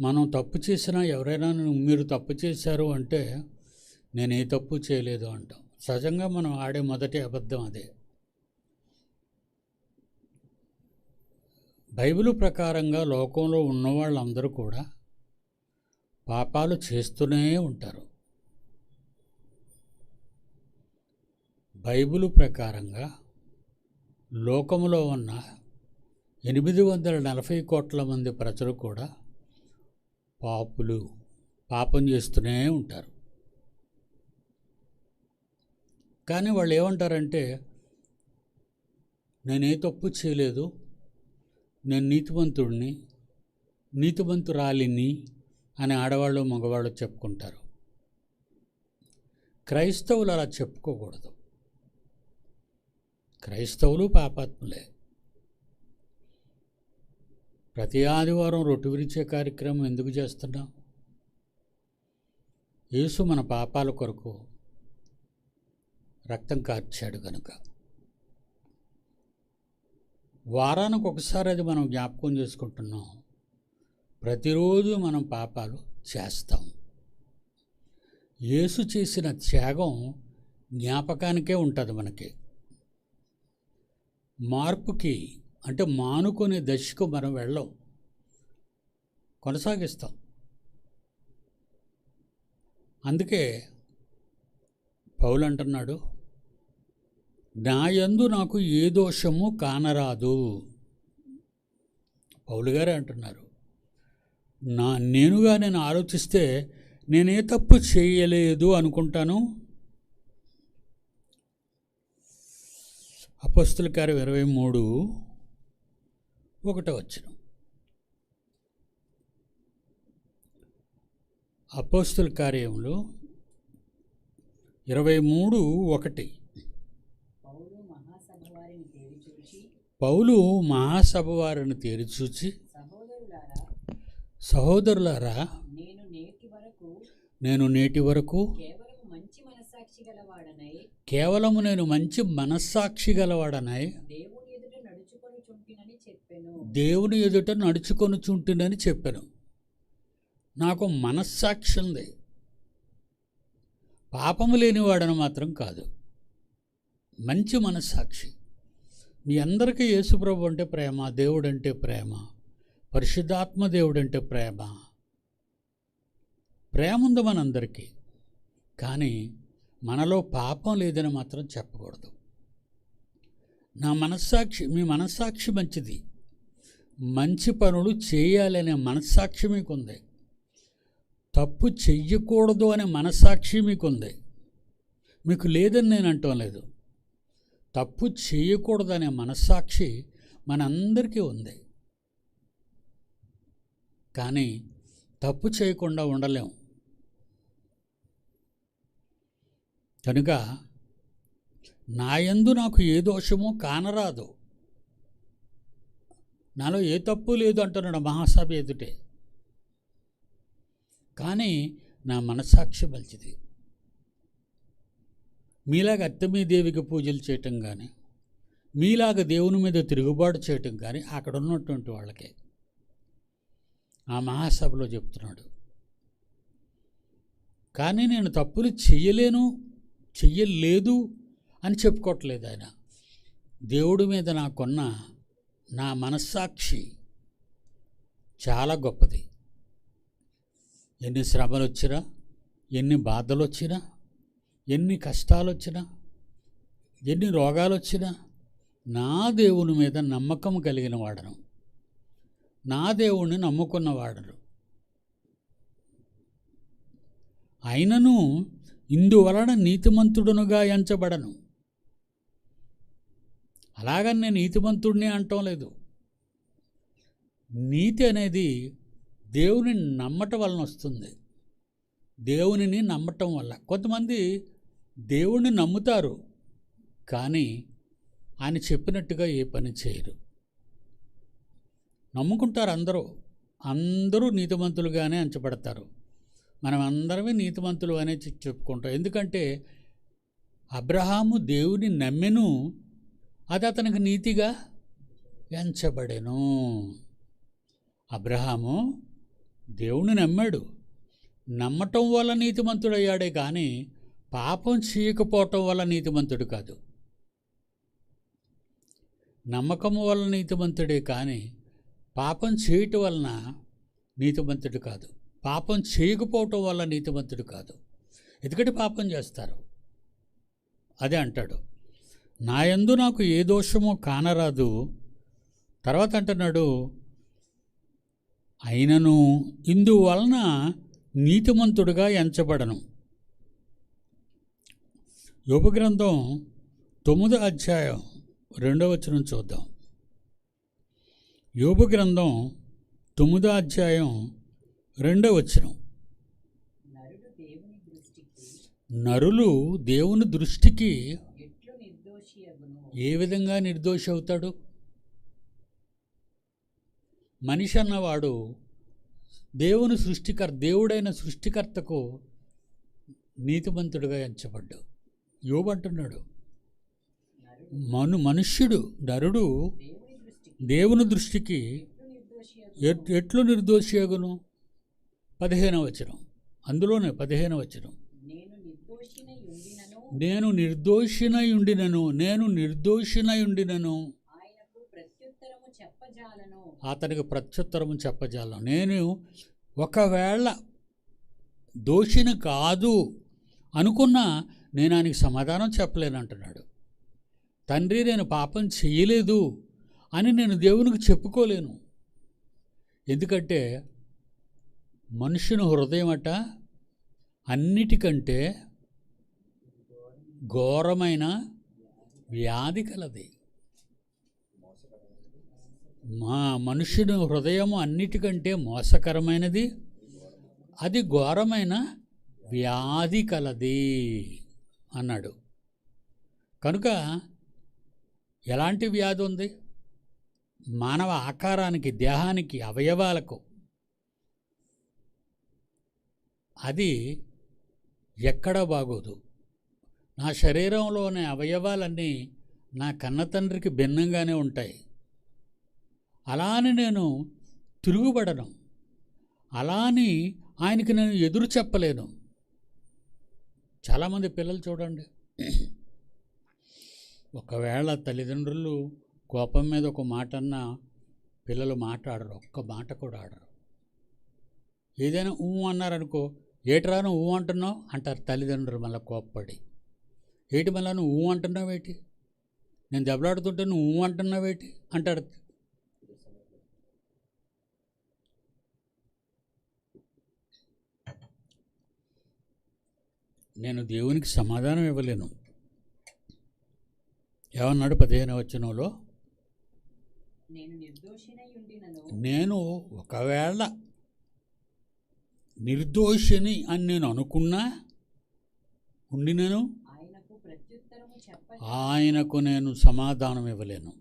మనం తప్పు చేసినా ఎవరైనా మీరు తప్పు చేశారు అంటే నేను ఏ తప్పు చేయలేదు అంటాం. సహజంగా మనం ఆడే మొదటి అబద్ధం అదే. బైబిల్ ప్రకారంగా లోకంలో ఉన్న వాళ్ళందరూ కూడా పాపాలు చేస్తూనే ఉంటారు. బైబిల్ ప్రకారంగా లోకములో ఉన్న ఎనిమిది వందల నలభై కోట్ల మంది ప్రజలు కూడా పాపులు పాపం చేస్తూనే ఉంటారు. కానీ వాళ్ళు ఏమంటారంటే నేనే తప్పు చేయలేదు. నేను నీతివంతుడిని నీతివంతురాలిని అని ఆడవాళ్ళు మగవాళ్ళు చెప్పుకుంటారు. క్రైస్తవులు అలా చెప్పుకోకూడదు. క్రైస్తవులు పాపాత్ములే. ప్రతి ఆదివారం రొట్టు విరిచే కార్యక్రమం ఎందుకు చేస్తున్నాం? యేసు మన పాపాల కొరకు రక్తం కార్చాడు కనుక వారానికి ఒకసారి అది మనం జ్ఞాపకం చేసుకుంటున్నాం. ప్రతిరోజు మనం పాపాలు చేస్తాం. యేసు చేసిన త్యాగం జ్ఞాపకానికే ఉంటుంది మనకి. మార్పుకి అంటే మానుకునే దశకు మనం వెళ్ళం. కొనసాగిస్తాం. అందుకే పౌలు అంటున్నాడు నా యందు నాకు ఏ దోషము కానరాదు. పౌలు గారే అంటున్నారు నా నేనుగా నేను ఆలోచిస్తే నేనే తప్పు చేయలేదు అనుకుంటాను? అపస్తుల కార్యం ఇరవై మూడు ఒకటో వచ్చిన అపోస్తుల కార్యంలో ఇరవై మూడు ఒకటి. పౌలు మహాసభ వారిని తేరిచూచి సహోదరులారా నేను నేటి వరకు కేవలము నేను మంచి మనస్సాక్షి గలవాడనై దేవుని ఎదుట నడుచుకొని చుంటినని చెప్పెను దేవుని ఎదుట నడుచుకొని చుంటునని చెప్పాను. నాకు మనస్సాక్షి ఉంది. పాపము లేనివాడని మాత్రం కాదు. మంచి మనస్సాక్షి. మీ అందరికీ యేసుప్రభు అంటే ప్రేమ దేవుడు అంటే ప్రేమ పరిశుద్ధాత్మ దేవుడు అంటే ప్రేమ. ప్రేమ ఉంది మనందరికీ. కానీ మనలో పాపం లేదని మాత్రం చెప్పకూడదు. నా మనస్సాక్షి మీ మనస్సాక్షి మంచిది. మంచి పనులు చేయాలనే మనస్సాక్షి మీకుంది. తప్పు చెయ్యకూడదు అనే మనస్సాక్షి మీకుంది. మీకు లేదని నేను అంటం లేదు. తప్పు చేయకూడదు అనే మనస్సాక్షి మనందరికీ ఉంది. కానీ తప్పు చేయకుండా ఉండలేం. కనుక నాయందు నాకు ఏ దోషమో కానరాదు. నాలో ఏ తప్పు లేదు అంటున్నాడు మహాసభ ఎదుటే. కానీ నా మనస్సాక్షి మంచిది. అత్తమీ దేవికి పూజలు చేయటం కానీ మీలాగ దేవుని మీద తిరుగుబాటు చేయటం కానీ అక్కడ ఉన్నటువంటి వాళ్ళకే. ఆ మహాసభలో చెప్తున్నాడు. కానీ నేను తప్పులు చెయ్యలేను చెయ్యలేదు అని చెప్పుకోవట్లేదు ఆయన. దేవుడి మీద నాకున్న నా మనస్సాక్షి చాలా గొప్పది. ఎన్ని శ్రమలు వచ్చినా ఎన్ని బాధలు వచ్చినా ఎన్ని కష్టాలు వచ్చినా ఎన్ని రోగాలు వచ్చినా నా దేవుని మీద నమ్మకం కలిగిన వాడను. నా దేవుణ్ణి నమ్ముకున్న వాడను. అయినను ఇందువలన నీతిమంతుడునుగా ఎంచబడను. అలాగని నేను నీతిమంతుడిని అంటం లేదు. నీతి అనేది దేవుని నమ్మటం వలన వస్తుంది. దేవునిని నమ్మటం వల్ల. కొంతమంది దేవుణ్ణి నమ్ముతారు కానీ ఆయన చెప్పినట్టుగా ఏ పని చేయరు. నమ్ముకుంటారు అందరూ. అందరూ నీతిమంతులుగానే అంచబడతారు. మనం అందరమే నీతిమంతులు అనే చెప్పుకుంటాం. ఎందుకంటే అబ్రహాము దేవుని నమ్మెను అది అతనికి నీతిగా ఎంచబడెను. అబ్రహాము దేవుని నమ్మాడు. నమ్మటం వల్ల నీతిమంతుడయ్యాడే కానీ పాపం చేయకపోవటం వల్ల నీతిమంతుడు కాదు. నమ్మకం వల్ల నీతిమంతుడే కానీ పాపం చేయటం వలన నీతిమంతుడు కాదు. పాపం చేయకపోవటం వల్ల నీతిమంతుడు కాదు. ఎందుకంటే పాపం చేస్తారు. అదే అంటాడు. నా యందు నాకు ఏ దోషమో కానరాదు. తర్వాత అంటున్నాడు అయినను ఇందువలన నీతిమంతుడుగా ఎంచబడను. యోగ గ్రంథం తొమ్మిదో అధ్యాయం రెండవ వచనం చూద్దాం. యోగ గ్రంథం తొమ్మిదో అధ్యాయం రెండవ వచనం. నరులు దేవుని దృష్టికి ఏ విధంగా నిర్దోషి అవుతాడు? మనిషి అన్నవాడు దేవుని సృష్టికర్త దేవుడైన సృష్టికర్తకు నీతిమంతుడుగా ఎంచబడ్డాడు. యువబంటున్నాడు మను మనుష్యుడు నరుడు దేవుని దృష్టికి ఎట్లు నిర్దోషి ఎట్- ఎట్లు నిర్దోషియగును వచనం. అందులోనే పదిహేనవ వచనం నేను నిర్దోషినై ఉండినను నేను నిర్దోషినయుండినను నేను నిర్దోషినయుండినను అతనికి ప్రత్యుత్తరము చెప్పజాలను. నేను ఒకవేళ దోషిని కాదు అనుకున్నా నేను ఆయనకి సమాధానం చెప్పలేను అంటున్నాడు తండ్రి నేను పాపం చేయలేదు అని నేను దేవునికి చెప్పుకోలేను. ఎందుకంటే మనుషుని హృదయం అట అన్నిటికంటే ఘోరమైన వ్యాధి కలది. మా మనుషుని హృదయము అన్నిటికంటే మోసకరమైనది అది ఘోరమైన వ్యాధి కలది అన్నాడు. కనుక ఎలాంటి వ్యాధి ఉంది? మానవ ఆకారానికి దేహానికి అవయవాలకు. అది ఎక్కడా బాగోదు. నా శరీరంలోని అవయవాలన్నీ నా కన్న తండ్రికి భిన్నంగానే ఉంటాయి. అలా అని నేను తిరుగుబడను. అలా అని ఆయనకి నేను ఎదురు చెప్పలేను. చాలామంది పిల్లలు చూడండి. ఒకవేళ తల్లిదండ్రులు కోపం మీద ఒక మాట అన్నా పిల్లలు మాట్లాడరు ఒక్క మాట కూడా ఆడరు. ఏదైనా ఊ అన్నారనుకో ఏటిరాను ఊ అంటున్నావు? అంటారు తల్లిదండ్రులు మళ్ళీ కోప్పడి. ఏటి మళ్ళీ నువ్వు ఊ అంటున్నావేటి నేను దెబ్బలాడుతుంటే నువ్వు ఊ అంటున్నావేటి అంటాడు. నేను దేవునికి సమాధానం ఇవ్వలేను. ఏమన్నాడు పదిహేను వచనంలో? ఉండినను నేను ఒకవేళ నిర్దోషిని అని నేను అనుకున్నా ఉండినను ఆయనకు నేను సమాధానం ఇవ్వలేను.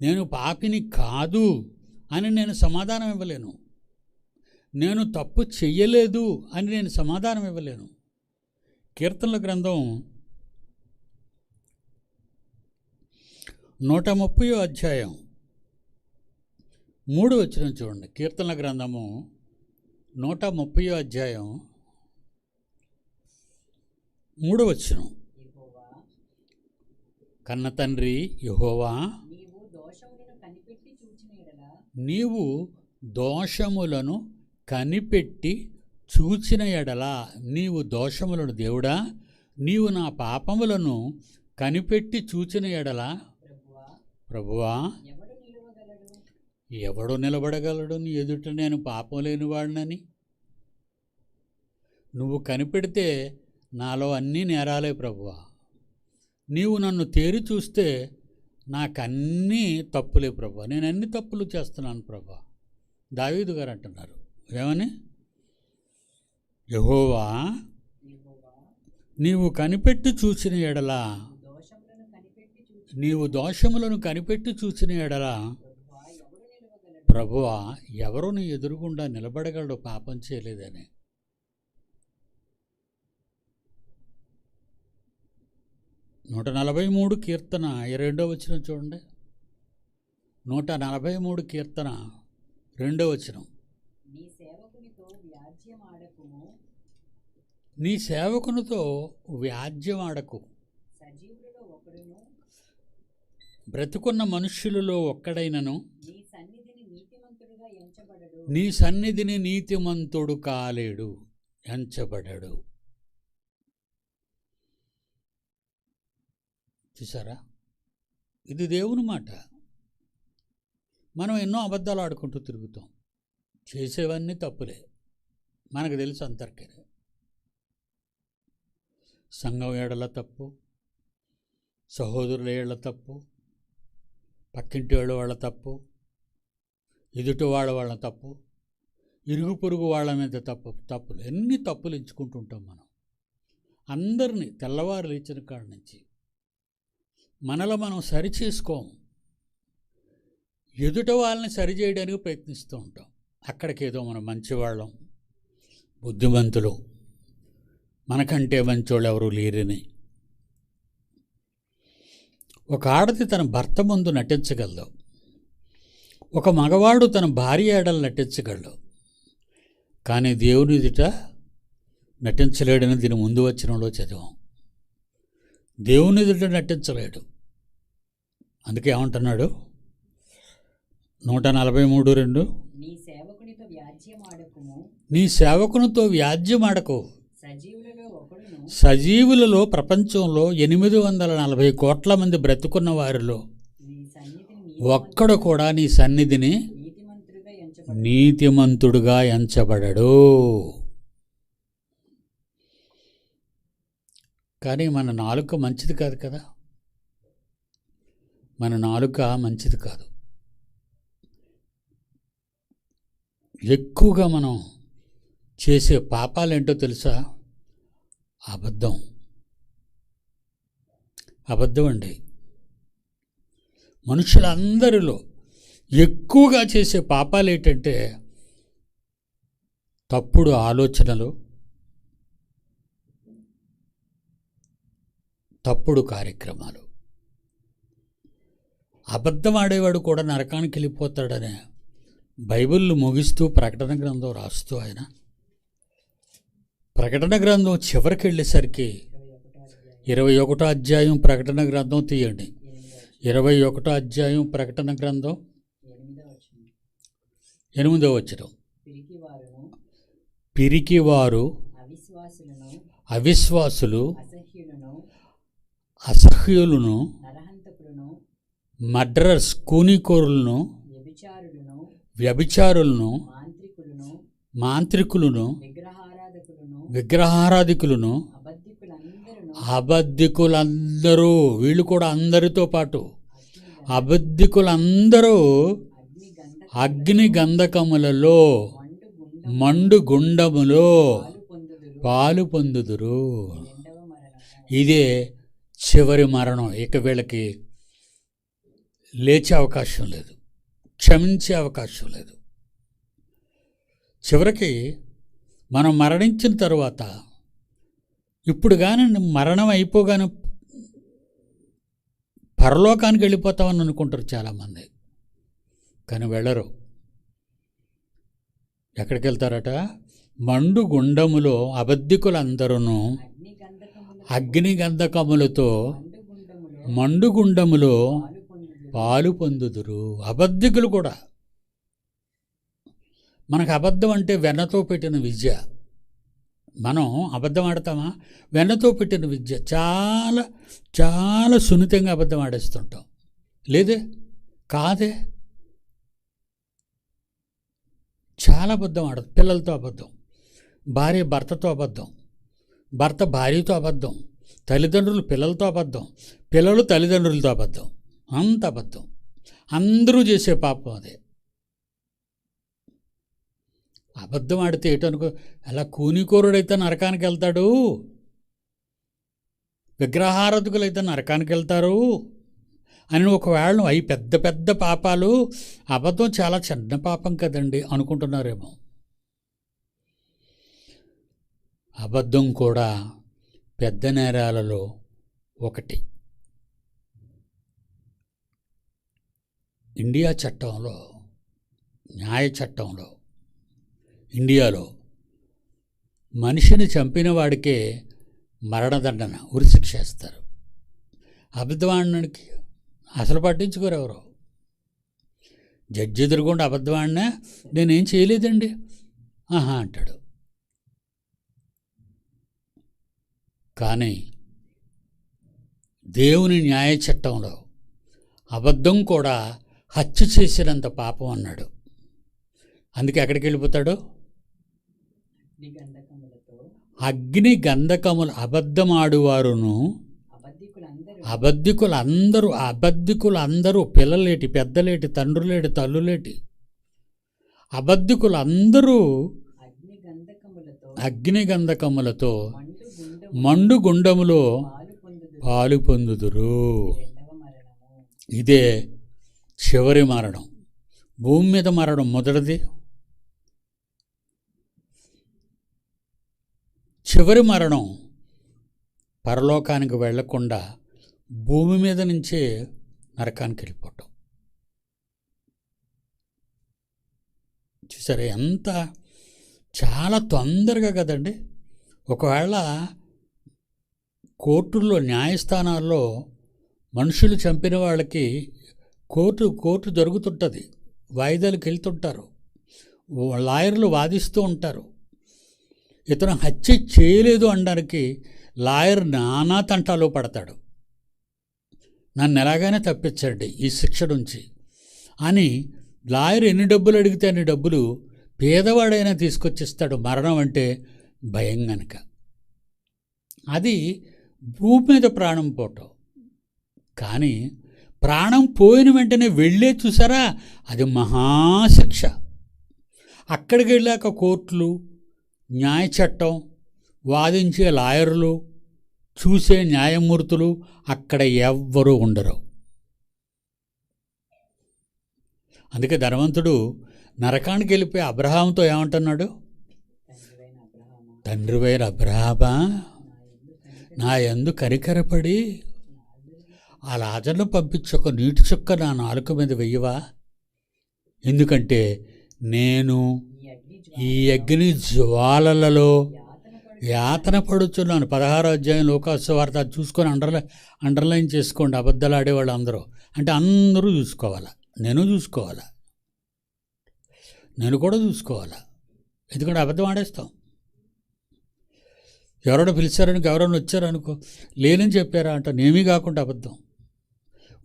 నేను పాపిని కాదు అని నేను సమాధానం ఇవ్వలేను. నేను తప్పు చెయ్యలేదు అని నేను సమాధానం ఇవ్వలేను. కీర్తనల గ్రంథం నూట ముప్పై అధ్యాయం మూడు వచ్చిన చూడండి. కీర్తనల గ్రంథము నూట ముప్పై అధ్యాయం మూడు కన్న తండ్రి యహోవా నీవు దోషములను కనిపెట్టి చూచిన ఎడల నీవు దోషములను కనిపెట్టి చూచిన ఎడల నీవు దోషములను దేవుడా నీవు నా పాపములను కనిపెట్టి చూచిన ఎడల ప్రభువా ఎవడు నిలబడగలడు నీ ఎదుట నేను పాపం లేనివాడినని నువ్వు కనిపెడితే నాలో అన్నీ నేరాలే ప్రభువా. నీవు నన్ను తేరి చూస్తే నాకన్నీ తప్పులే ప్రభు. నేను అన్ని తప్పులు చేస్తున్నాను ప్రభా. దావీదు గారు అంటున్నారు. ఏమని? యహోవా నీవు కనిపెట్టి చూసిన ఎడలా నీవు దోషములను కనిపెట్టి చూసిన ఎడలా ప్రభువ ప్రభువా ఎవరు నీ ఎదురుగుండా నిలబడగలడు? పాపం చేయలేదని. నూట నలభై మూడు కీర్తన. రెండో వచ్చిన చూడండి. నూట నలభై మూడు కీర్తన రెండో వచనం. నీ సేవకునితో వ్యాజ్యమాడకుము నీ సేవకునితో వ్యాజ్యం ఆడకు. సజీవులలో ఒకడును. బ్రతుకున్న మనుష్యులలో ఒక్కడైనను. నీ సన్నిధిని నీతిమంతుడు కాలేడు ఎంచబడడు. చూసారా ఇది దేవుని మాట. మనం ఎన్నో అబద్ధాలు ఆడుకుంటూ తిరుగుతాం. చేసేవన్నీ తప్పులే. మనకు తెలుసు అంతర్కే సంఘం ఏడల తప్పు సహోదరుల ఏళ్ళ తప్పు పక్కింటి వాళ్ళ వాళ్ళ తప్పు ఎదుటి వాళ్ళ వాళ్ళ తప్పు ఇరుగు పొరుగు వాళ్ళ మీద తప్పు తప్పులు ఎన్ని తప్పులు ఎంచుకుంటుంటాం మనం. అందరినీ తెల్లవారు లేచిన కాడ నుంచి మనలో మనం సరి చేసుకోము. ఎదుట వాళ్ళని సరి చేయడానికి ప్రయత్నిస్తూ ఉంటాం. అక్కడికి ఏదో మనం మంచివాళ్ళం బుద్ధిమంతులు మనకంటే మంచోళ్ళు ఎవరూ లేరని. ఒక ఆడది తన భర్త ముందు నటించగలదు. ఒక మగవాడు తన భార్య ఏడలు నటించగలడు. కానీ దేవుని ఎదుట నటించలేడని దీని ముందు వచ్చినంలో చదివాం. దేవుని ఎదుట నటించలేడు. అందుకే ఏమంటున్నాడు? నూట నలభై మూడు రెండు. నీ సేవకునితో వ్యాజ్యమాడకు సజీవులలో ప్రపంచంలో ఎనిమిది వందల నలభై కోట్ల మంది బ్రతుకున్న వారిలో ఒక్కడు కూడా నీ సన్నిధిని నీతిమంతుడుగా ఎంచబడడు నీతిమంతుడుగా ఎంచబడడు కానీ మన నాలుక మంచిది కాదు కదా? మన నాలుక మంచిది కాదు. ఎక్కువగా మనం చేసే పాపాలు ఏంటో తెలుసా? అబద్ధం. అబద్ధం అండి. మనుషులందరిలో ఎక్కువగా చేసే పాపాలు ఏంటంటే తప్పుడు ఆలోచనలు తప్పుడు కార్యక్రమాలు. అబద్ధం ఆడేవాడు కూడా నరకానికి వెళ్ళిపోతాడనే బైబిల్ ముగిస్తూ ప్రకటన గ్రంథం రాస్తూ ఆయన. ప్రకటన గ్రంథం చివరికి వెళ్ళేసరికి ఇరవై ఒకటో అధ్యాయం ప్రకటన గ్రంథం తీయండి. ఇరవై ఒకటో అధ్యాయం ప్రకటన గ్రంథం ఎనిమిదో వచ్చిన పిరికివారు అవిశ్వాసులు అసహ్యులను మడ్రర్స్ కూనికోరులను వ్యభిచారులను మాంత్రికులను విగ్రహారాధకులను అబద్ధికులందరూ వీళ్ళు కూడా అందరితో పాటు అబద్ధికులందరూ అగ్ని గంధ అగ్ని గంధకములలో మండు గుండం మండు గుండములో పాలు పొందుదురు. ఇదే చివరి మరణం ఇక వీళ్ళకి లేచే అవకాశం లేదు క్షమించే అవకాశం లేదు. చివరికి మనం మరణించిన తరువాత ఇప్పుడు కానీ మరణం అయిపోగానే పరలోకానికి వెళ్ళిపోతామని అనుకుంటారు చాలామంది. కానీ వెళ్ళరు. ఎక్కడికి వెళ్తారట? మండు గుండములో అబద్ధికులందరూ అగ్నిగంధకములతో గంధకములతో మండుగుండములో పాలు పాలు పొందుదురు. అబద్ధికులు కూడా. మనకు అబద్ధం అంటే వెన్నతో పెట్టిన విద్య. మనం అబద్ధం ఆడతామా? వెన్నతో పెట్టిన విద్య. చాలా చాలా సున్నితంగా అబద్ధం ఆడేస్తుంటాం. లేదే? కాదే? చాలా అబద్ధం ఆడదు పిల్లలతో అబద్ధం. భార్య భర్తతో అబద్ధం. భర్త భార్యతో అబద్ధం తల్లిదండ్రులు పిల్లలతో అబద్ధం పిల్లలు తల్లిదండ్రులతో అబద్ధం అంత అబద్ధం. అందరూ చేసే పాపం అదే. అబద్ధం ఆడితే ఏటనుకో అలా కూనికోరుడైతే నరకానికి వెళ్తాడు విగ్రహారధకులైతే నరకానికి వెళ్తారు అని ఒకవేళ అవి పెద్ద పెద్ద పాపాలు అబద్ధం చాలా చిన్న పాపం కదండి అనుకుంటున్నారేమో. అబద్ధం కూడా పెద్ద నేరాలలో ఒకటి. ఇండియా చట్టంలో న్యాయ చట్టంలో ఇండియాలో మనిషిని చంపిన వాడికే మరణదండన ఉరిశిక్ష వేస్తారు. అబద్ధవాడికి అసలు పట్టించుకోరు ఎవరు? జడ్జి ఎదురుకుండా అబద్ధవాడినా నేనేం చేయలేదండి? ఆహా అంటాడు. కానీ దేవుని న్యాయ చట్టంలో అబద్ధం కూడా హత్య చేసినంత పాపం అన్నాడు. అందుకే ఎక్కడికి వెళ్ళిపోతాడు? అగ్ని గంధకములు అబద్ధమాడువారును అబద్ధికులందరూ అబద్ధికులందరూ పిల్లలేటి పెద్దలేటి తండ్రులేటి తల్లులేటి అబద్ధికులందరూ అగ్ని మండుగుండములో మండు పాలు పొందుదురు. ఇదే చివరి మరణం. భూమి మీద మరణం మొదటిది. చివరి మరణం పరలోకానికి వెళ్ళకుండా భూమి మీద నుంచే నరకానికి వెళ్ళిపోవటం. చూసారా ఎంత? చాలా తొందరగా కదండి. ఒకవేళ కోర్టుల్లో న్యాయస్థానాల్లో మనుషులు చంపిన వాళ్ళకి కోర్టు కోర్టు జరుగుతుంటుంది. వాయిదాలకు వెళ్తుంటారు. లాయర్లు వాదిస్తూ ఉంటారు. ఇతను హత్య చేయలేదు అనడానికి లాయర్ నానా తంటాలు పడతాడు. నన్ను ఎలాగైనా తప్పించండి ఈ శిక్ష నుంచి అని లాయర్ ఎన్ని డబ్బులు అడిగితే అన్ని డబ్బులు పేదవాడైనా తీసుకొచ్చిస్తాడు. మరణం అంటే భయం గనక. అది భూమి మీద ప్రాణం పోవటం. కానీ ప్రాణం పోయిన వెంటనే వెళ్ళే చూసారా? అది మహాశిక్ష. అక్కడికి వెళ్ళాక కోర్టులు న్యాయ చట్టం వాదించే లాయర్లు చూసే న్యాయమూర్తులు అక్కడ ఎవ్వరూ ఉండరు. అందుకే ధనవంతుడు నరకానికి వెళ్ళిపోయి అబ్రహాంతో ఏమంటున్నాడు? తండ్రివైన అబ్రహామా? తండ్రివైన అబ్రహామా? నా ఎందు కనికరపడి కరికరపడి ఆ లాజర్ను పంపించి ఒక నీటి చుక్క నా నాలుక మీద వెయ్యవా ఎందుకంటే నేను ఈ అగ్ని జ్వాలలలో యాతన పడుచున్నాను. పదహారో అధ్యాయం లోకాసు వార్త అది చూసుకొని అండర్లై అండర్లైన్ చేసుకోండి. అబద్ధాలు ఆడేవాళ్ళు అందరూ అంటే అందరూ చూసుకోవాలా? నేను చూసుకోవాలా? నేను కూడా చూసుకోవాలా? ఎందుకంటే అబద్ధం ఆడేస్తాం. ఎవరైనా పిలిచారనుకో ఎవరైనా వచ్చారనుకో లేనని చెప్పారా అంట. నేమీ కాకుండా అబద్ధం.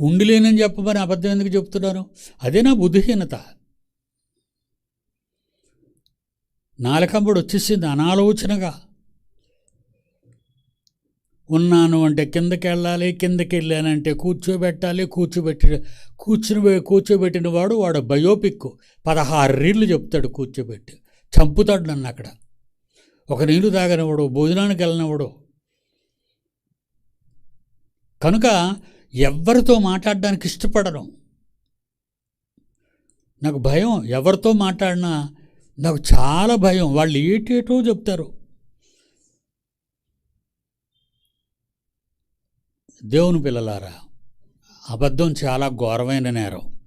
ఉండి లేనని చెప్పమని అబద్ధం ఎందుకు చెప్తున్నాను అదే నా బుద్ధిహీనత. నాలుకంబడి వచ్చేసింది అనాలోచనగా. ఉన్నాను అంటే కిందకి వెళ్ళాలి కిందకి వెళ్ళానంటే కూర్చోబెట్టాలి కూర్చోబెట్టి కూర్చుని కూర్చోబెట్టిన వాడు వాడు బయోపిక్. పదహారు రీళ్ళు చెప్తాడు కూర్చోబెట్టి. చంపుతాడు నన్ను అక్కడ. ఒక నీళ్ళు తాగనివ్వడు భోజనానికి వెళ్ళనివ్వడు. కనుక ఎవరితో మాట్లాడడానికి ఇష్టపడను. నాకు భయం ఎవరితో మాట్లాడినా నాకు చాలా భయం. వాళ్ళు ఏటేటో చెప్తారు. దేవుని పిల్లలారా అబద్ధం చాలా ఘోరమైన నేరం.